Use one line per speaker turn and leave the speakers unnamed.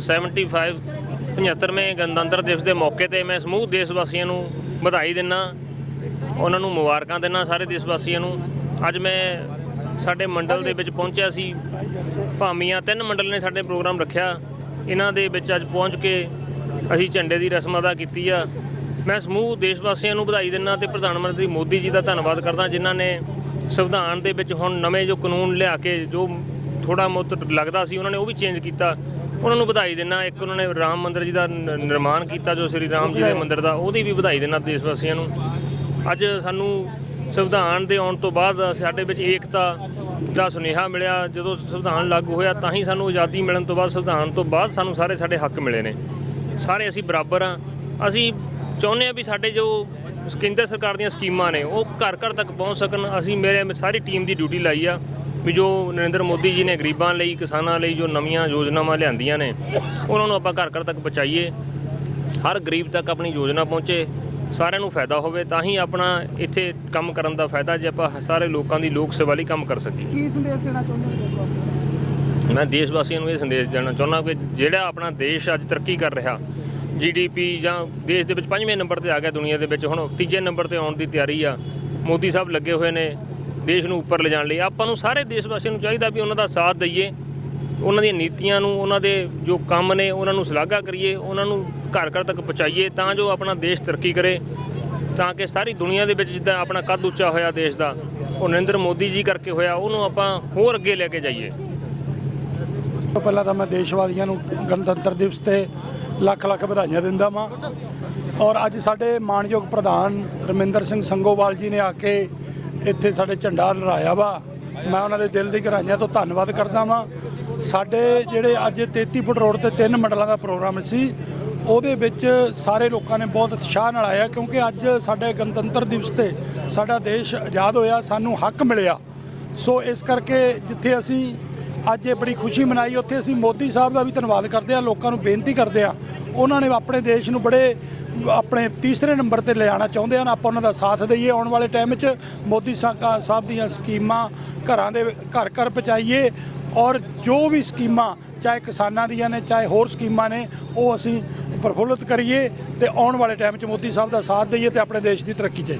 75 75ਵੇਂ ਗਣਤੰਤਰ ਦਿਵਸ ਦੇ ਮੌਕੇ ਤੇ ਮੈਂ ਸਮੂਹ ਦੇਸ਼ ਵਾਸੀਆਂ ਨੂੰ ਵਧਾਈ ਦਿੰਨਾ, ਉਹਨਾਂ ਨੂੰ ਮੁਬਾਰਕਾਂ ਦਿੰਨਾ ਸਾਰੇ ਦੇਸ਼ ਵਾਸੀਆਂ ਨੂੰ। ਅੱਜ ਮੈਂ ਸਾਡੇ ਮੰਡਲ ਦੇ ਵਿੱਚ ਪਹੁੰਚਿਆ ਸੀ। ਭਾਮੀਆਂ ਤਿੰਨ ਮੰਡਲ ਨੇ ਸਾਡੇ ਪ੍ਰੋਗਰਾਮ ਰੱਖਿਆ। ਇਹਨਾਂ ਦੇ ਵਿੱਚ ਅੱਜ ਪਹੁੰਚ ਕੇ ਅਸੀਂ ਝੰਡੇ ਦੀ ਰਸਮ ਅਦਾ ਕੀਤੀ ਆ। ਮੈਂ ਸਮੂਹ ਦੇਸ਼ ਵਾਸੀਆਂ ਨੂੰ ਵਧਾਈ ਦਿੰਨਾ ਤੇ ਪ੍ਰਧਾਨ ਮੰਤਰੀ ਮੋਦੀ ਜੀ ਦਾ ਧੰਨਵਾਦ ਕਰਦਾ, ਜਿਨ੍ਹਾਂ ਨੇ ਸੰਵਿਧਾਨ ਦੇ ਵਿੱਚ ਹੁਣ ਨਵੇਂ ਜੋ ਕਾਨੂੰਨ ਲਿਆ ਕੇ ਜੋ ਥੋੜਾ ਬਹੁਤ ਲੱਗਦਾ ਸੀ, ਉਹਨਾਂ ਨੇ ਉਹ ਵੀ ਚੇਂਜ ਕੀਤਾ। ਉਹਨਾਂ ਨੂੰ ਵਧਾਈ ਦਿੰਨਾ। ਇੱਕ ਉਹਨਾਂ ਨੇ ਰਾਮ ਮੰਦਿਰ ਜੀ ਦਾ ਨ- ਨਿਰਮਾਣ ਕੀਤਾ ਜੋ ਸ੍ਰੀ ਰਾਮ ਜੀ ਦੇ ਮੰਦਿਰ ਦਾ ਉਹਦੀ ਵੀ ਵਧਾਈ ਦਿੰਨਾ ਦੇਸ਼ ਵਾਸੀਆਂ ਨੂੰ। ਅੱਜ ਸਾਨੂੰ ਸੰਵਿਧਾਨ ਦੇ ਆਉਣ ਤੋਂ ਬਾਅਦ ਸਾਡੇ ਵਿੱਚ ਏਕਤਾ ਦਾ ਸੁਨੇਹਾ ਮਿਲਿਆ। ਜਦੋਂ ਸੰਵਿਧਾਨ ਲਾਗੂ ਹੋਇਆ ਤਾਂ ਹੀ ਸਾਨੂੰ ਆਜ਼ਾਦੀ ਮਿਲਣ ਤੋਂ ਬਾਅਦ ਸੰਵਿਧਾਨ ਤੋਂ ਬਾਅਦ ਸਾਨੂੰ ਸਾਰੇ ਸਾਡੇ ਹੱਕ ਮਿਲੇ ਨੇ। ਸਾਰੇ ਅਸੀਂ ਬਰਾਬਰ ਆ। ਅਸੀਂ ਚਾਹੁੰਦੇ ਆ ਵੀ ਸਾਡੇ ਜੋ ਕੇਂਦਰ ਸਰਕਾਰ ਦੀਆਂ ਸਕੀਮਾਂ ਨੇ ਉਹ ਘਰ ਘਰ ਤੱਕ ਪਹੁੰਚ ਸਕਣ। ਅਸੀਂ ਮੇਰੇ ਸਾਰੀ ਟੀਮ ਦੀ ਡਿਊਟੀ ਲਾਈ ਆ। ਵੀ ਜੋ ਨਰਿੰਦਰ ਮੋਦੀ ਜੀ ਨੇ ਗਰੀਬਾਂ ਲਈ ਕਿਸਾਨਾਂ ਲਈ ਜੋ ਨਵੀਆਂ ਯੋਜਨਾਵਾਂ ਲਿਆਂਦੀਆਂ ਨੇ ਉਹਨਾਂ ਨੂੰ ਆਪਾਂ ਘਰ ਘਰ ਤੱਕ ਪਹੁੰਚਾਈਏ। ਹਰ ਗਰੀਬ ਤੱਕ ਆਪਣੀ ਯੋਜਨਾ ਪਹੁੰਚੇ ਸਾਰਿਆਂ ਨੂੰ ਫਾਇਦਾ ਹੋਵੇ ਤਾਂ ਹੀ ਆਪਣਾ ਇੱਥੇ ਕੰਮ ਕਰਨ ਦਾ ਫਾਇਦਾ ਜੇ ਆਪਾਂ ਸਾਰੇ ਲੋਕਾਂ ਦੀ ਲੋਕ ਸੇਵਾ ਲਈ ਕੰਮ ਕਰ ਸਕੀਏ।
ਕੀ ਸੰਦੇਸ਼ ਦੇਣਾ ਚਾਹੁੰਦੇ ਹੋ ਦੇਸ਼ ਵਾਸੀਆਂ ਨੂੰ?
ਮੈਂ ਦੇਸ਼ ਵਾਸੀਆਂ ਨੂੰ ਇਹ ਸੰਦੇਸ਼ ਦੇਣਾ ਚਾਹੁੰਦਾ ਕਿ ਜਿਹੜਾ ਆਪਣਾ ਦੇਸ਼ ਅੱਜ ਤਰੱਕੀ ਕਰ ਰਿਹਾ ਜੀਡੀਪੀ ਜਾਂ ਦੇਸ਼ ਦੇ ਵਿੱਚ ਪੰਜਵੇਂ ਨੰਬਰ ਤੇ ਆ ਗਿਆ ਦੁਨੀਆ ਦੇ ਵਿੱਚ ਹੁਣ ਤੀਜੇ ਨੰਬਰ ਤੇ ਆਉਣ ਦੀ ਤਿਆਰੀ ਆ। ਮੋਦੀ ਸਾਹਿਬ ਲੱਗੇ ਹੋਏ ਨੇ ਦੇਸ਼ ਨੂੰ ਉੱਪਰ ਲਿਜਾਣ ਲਈ। ਆਪਾਂ ਨੂੰ ਸਾਰੇ ਦੇਸ਼ ਵਾਸੀਆਂ ਨੂੰ ਚਾਹੀਦਾ ਵੀ ਉਹਨਾਂ ਦਾ ਸਾਥ ਦਈਏ। ਉਹਨਾਂ ਦੀਆਂ ਨੀਤੀਆਂ ਨੂੰ, ਉਹਨਾਂ ਦੇ ਜੋ ਕੰਮ ਨੇ, ਉਹਨਾਂ ਨੂੰ ਸ਼ਲਾਘਾ ਕਰੀਏ, ਉਹਨਾਂ ਨੂੰ ਘਰ ਘਰ ਤੱਕ ਪਹੁੰਚਾਈਏ ਤਾਂ ਜੋ ਆਪਣਾ ਦੇਸ਼ ਤਰੱਕੀ ਕਰੇ। ਤਾਂ ਕਿ ਸਾਰੀ ਦੁਨੀਆ ਦੇ ਵਿੱਚ ਜਿੱਦਾਂ ਆਪਣਾ ਕੱਦ ਉੱਚਾ ਹੋਇਆ ਦੇਸ਼ ਦਾ, ਉਹ ਨਰਿੰਦਰ ਮੋਦੀ ਜੀ ਕਰਕੇ ਹੋਇਆ, ਉਹਨੂੰ ਆਪਾਂ ਹੋਰ ਅੱਗੇ ਲੈ ਕੇ ਜਾਈਏ।
ਤੋਂ ਪਹਿਲਾਂ ਤਾਂ ਮੈਂ ਦੇਸ਼ਵਾਦੀਆਂ ਨੂੰ ਗਣਤੰਤਰ ਦਿਵਸ ਤੇ ਲੱਖ ਲੱਖ ਵਧਾਈਆਂ ਦਿੰਦਾ ਵਾਂ। ਔਰ ਅੱਜ ਸਾਡੇ ਮਾਨਯੋਗ ਪ੍ਰਧਾਨ ਰਮਿੰਦਰ ਸਿੰਘ ਸੰਗੋਵਾਲ ਜੀ ਨੇ ਆ ਕੇ ਇੱਥੇ ਸਾਡੇ ਝੰਡਾ ਲਹਿਰਾਇਆ ਵਾ। ਮੈਂ ਉਹਨਾਂ ਦੇ ਦਿਲ ਦੀ ਗਹਿਰਾਈਆਂ ਤੋਂ ਧੰਨਵਾਦ ਕਰਦਾ ਵਾਂ। ਸਾਡੇ ਜਿਹੜੇ ਅੱਜ 33 ਫੁੱਟ ਰੋਡ ਤੇ ਤਿੰਨ ਮੰਡਲਾਂ ਦਾ ਪ੍ਰੋਗਰਾਮ ਸੀ, ਉਹਦੇ ਵਿੱਚ ਸਾਰੇ ਲੋਕਾਂ ਨੇ ਬਹੁਤ ਉਤਸ਼ਾਹ ਨਾਲ ਆਇਆ ਕਿਉਂਕਿ ਅੱਜ ਸਾਡੇ ਗਣਤੰਤਰ ਦਿਵਸ ਤੇ ਸਾਡਾ ਦੇਸ਼ ਆਜ਼ਾਦ ਹੋਇਆ, ਸਾਨੂੰ ਹੱਕ ਮਿਲਿਆ। ਸੋ ਇਸ ਕਰਕੇ ਜਿੱਥੇ ਅਸੀਂ ਅੱਜ ਇਹ ਬੜੀ ਖੁਸ਼ੀ ਮਨਾਈ। ਉੱਥੇ ਅਸੀਂ ਮੋਦੀ ਸਾਹਿਬ ਦਾ ਵੀ ਧੰਨਵਾਦ ਕਰਦੇ ਹਾਂ, ਲੋਕਾਂ ਨੂੰ ਬੇਨਤੀ ਕਰਦੇ ਹਾਂ। ਉਹਨਾਂ ਨੇ ਆਪਣੇ ਦੇਸ਼ ਨੂੰ ਬੜੇ, ਆਪਣੇ ਤੀਸਰੇ ਨੰਬਰ ਤੇ ਲਿਆਉਣਾ ਚਾਹੁੰਦੇ ਹਨ। ਆਪਾਂ ਉਹਨਾਂ ਦਾ ਸਾਥ ਦਈਏ। ਆਉਣ ਵਾਲੇ ਟਾਈਮ ਵਿੱਚ ਮੋਦੀ ਸਾ- ਸਾਹਿਬ ਦੀਆਂ ਸਕੀਮਾਂ ਘਰਾਂ ਦੇ ਘਰ ਘਰ ਪਹੁੰਚਾਈਏ ਔਰ ਜੋ ਵੀ ਸਕੀਮਾਂ, ਚਾਹੇ ਕਿਸਾਨਾਂ ਦੀਆਂ ਨੇ, ਚਾਹੇ ਹੋਰ ਸਕੀਮਾਂ ਨੇ, ਉਹ ਅਸੀਂ ਪ੍ਰਫੁੱਲਤ ਕਰੀਏ ਤੇ ਆਉਣ ਵਾਲੇ ਟਾਈਮ 'ਚ ਮੋਦੀ ਸਾਹਿਬ ਦਾ ਸਾਥ ਦਈਏ ਤੇ ਆਪਣੇ ਦੇਸ਼ ਦੀ ਤਰੱਕੀ 'ਚ।